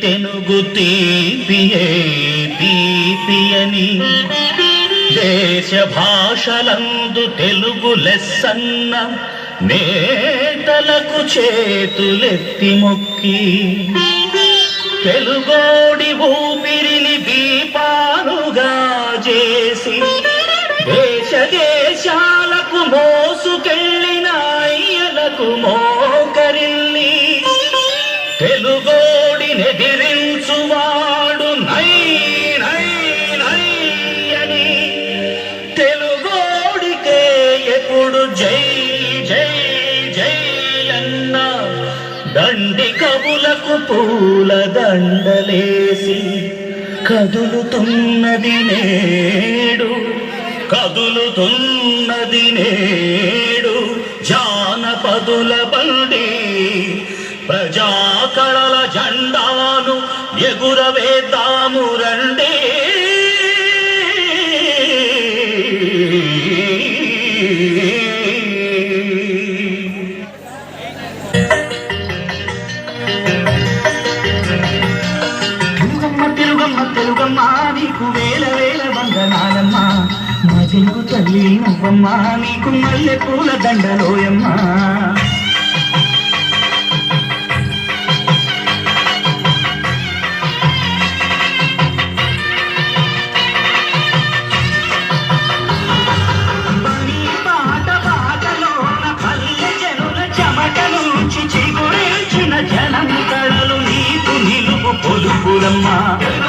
తెనుగు తీపియే తీపియని దేశ భాషలందు తెలుగు లెస్సన్న నేతలకు చేతులెత్తి మొక్కి తెలుగోడి ఊపిరిని దీపాలుగా చేసి దేశ దేశాలకు మోసుకెళ్ళిన అయ్యలకు మోకరిల్లి ఎదిరించువాడు. నై నై నై అని తెలుగోడికే ఎప్పుడు జై జై జై అన్న దండి కవులకు పూల దండలేసి కదులుతున్నది నేడు కదులుతున్నది నేడు జానపదుల బండి ప్రజా ఎగురవేద్దాము రండి. తెలుగమ్మ నీకు వేల వేల వందనాలమ్మా. మా తెలుగు తల్లి నువ్వమ్మ నీకు మల్లె పూల దండలోయమ్మా. చిగురించిన